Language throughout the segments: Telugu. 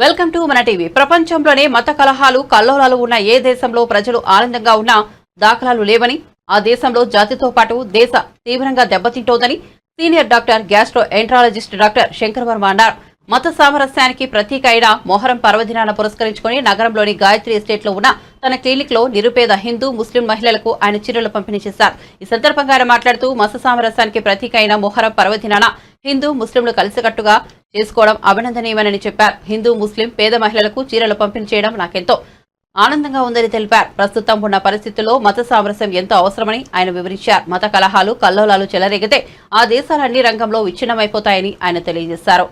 వెల్కమ్ టు మన టీవీ. ప్రపంచంలోనే మత కలహాలు కల్లోలాలు ఉన్న ఏ దేశంలో ప్రజలు ఆనందంగా ఉన్నా దాఖలాలు లేవని ఆ దేశంలో జాతితో పాటు దేశ తీవ్రంగా దెబ్బతింటోందని senior doctor gastroenterologist doctor Shankar Varma అన్నారు. మత సామరస్యానికి ప్రతీక అయిన మొహరం పర్వదినాన్ని పురస్కరించుకుని నగరంలోని గాయత్రి ఎస్టేట్లో ఉన్న తన క్లినిక్లో నిరుపేద హిందూ ముస్లిం మహిళలకు ఆయన చీరలు పంపిణీ చేశారు. ఈ సందర్భంగా ఆయన మాట్లాడుతూ మత సామరస్యానికి ప్రతీక అయిన మొహరం పర్వదినాన హిందూ ముస్లింలు కలిసికట్టుగా చేసుకోవడం అభినందనీయమని చెప్పారు. హిందూ ముస్లిం పేద మహిళలకు చీరలు పంపిణీ చేయడం నాకెంతో ఆనందంగా ఉందని తెలిపారు. ప్రస్తుతం ఉన్న పరిస్థితుల్లో మత సామరస్యం ఎంతో అవసరమని ఆయన వివరించారు. మత కలహాలు కల్లోలాలు చెలరేగితే ఆ దేశాలన్ని రంగంలో విచ్ఛిన్నమైపోతాయని ఆయన తెలియజేశారు.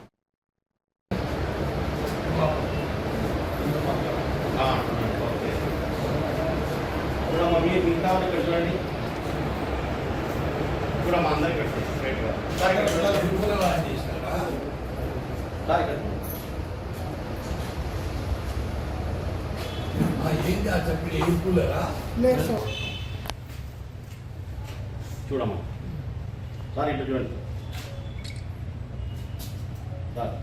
మీరు మిగతా చూడండి చూడమ్మా అందరికి సార్. సార్ ఏంటి ఆ చెప్పిన ఏం కూలరా? చూడమ్మా. సార్ ఇటు చూడండి సార్.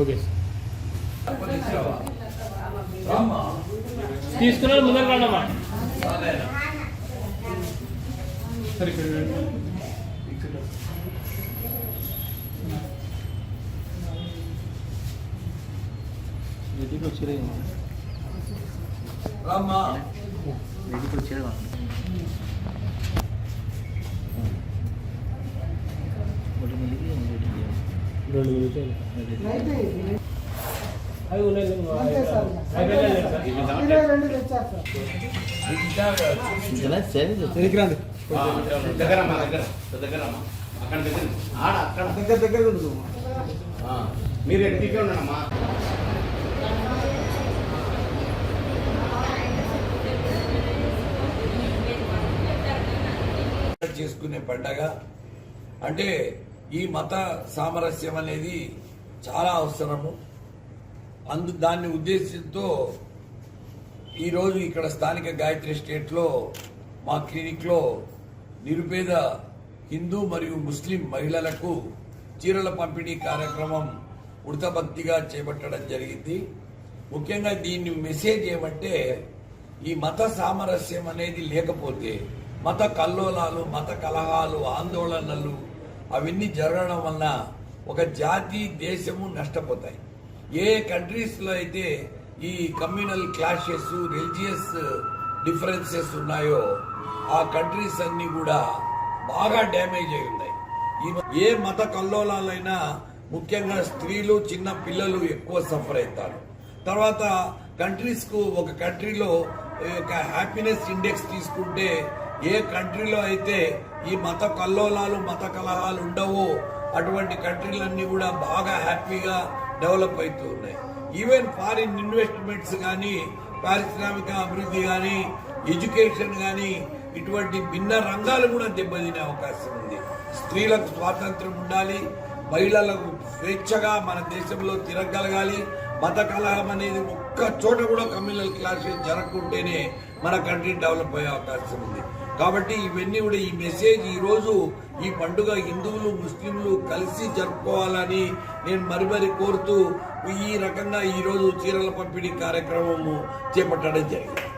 ఓకే రామ్మా. తీసుకున్నాను ముందర రాడమ్మా? సరే ఇక్కడ చూడండి. రామ్మా. రెండు నిమిషాలు అవి ఉన్నాయి దగ్గరమ్మా దగ్గర దగ్గరమ్మా అక్కడ దగ్గర ఆడ అక్కడ. దగ్గర దగ్గర మీరు ఎట్టికే ఉన్నాడమ్మా చేసుకునే పండగ. అంటే ఈ మత సామరస్యం అనేది చాలా అవసరము. అందు దాన్ని ఉద్దేశంతో ఈరోజు ఇక్కడ స్థానిక గాయత్రి స్టేట్లో మా క్లినిక్లో నిరుపేద హిందూ మరియు ముస్లిం మహిళలకు చీరల పంపిణీ కార్యక్రమం ఉడతభక్తిగా చేపట్టడం జరిగింది. ముఖ్యంగా దీన్ని మెసేజ్ ఏమంటే ఈ మత సామరస్యం అనేది లేకపోతే మత కల్లోలాలు మత కలహాలు ఆందోళనలు అవన్నీ జరగడం వలన ఒక జాతి దేశము నష్టపోతాయి. ఏ కంట్రీస్లో అయితే ఈ కమ్యూనల్ క్లాషెస్ రిలీజియస్ డిఫరెన్సెస్ ఉన్నాయో ఆ కంట్రీస్ అన్ని కూడా బాగా డ్యామేజ్ అయి ఉన్నాయి. ఏ మత కల్లోలాలైనా ముఖ్యంగా స్త్రీలు చిన్న పిల్లలు ఎక్కువ సఫర్ అవుతారు. తర్వాత కంట్రీస్కు ఒక కంట్రీలో హ్యాపీనెస్ ఇండెక్స్ తీసుకుంటే ఏ కంట్రీలో అయితే ఈ మత కల్లోలాలు మత కలహాలు ఉండవో అటువంటి కంట్రీలన్నీ కూడా బాగా హ్యాపీగా డెవలప్ అవుతూ ఉన్నాయి. ఈవెన్ ఫారిన్ ఇన్వెస్ట్మెంట్స్ కానీ పారిశ్రామిక అభివృద్ధి కానీ ఎడ్యుకేషన్ కానీ ఇటువంటి భిన్న రంగాలు కూడా దెబ్బతినే అవకాశం ఉంది. స్త్రీలకు స్వాతంత్రం ఉండాలి మహిళలకు స్వేచ్ఛగా మన దేశంలో తిరగలగాలి మత కలహం అనేది ఒక్క చోట కూడా కమ్యూనల్ క్లాషెస్ జరగకుంటేనే మన కంట్రీ డెవలప్ అయ్యే అవకాశం ఉంది. కాబట్టి ఇవన్నీ కూడా ఈ మెసేజ్ ఈరోజు ఈ పండుగ హిందువులు ముస్లింలు కలిసి జరుపుకోవాలని నేను మరి మరి కోరుతూ ఈ రకంగా ఈరోజు చీరల పంపిణీ కార్యక్రమము చేపట్టడం జరిగింది.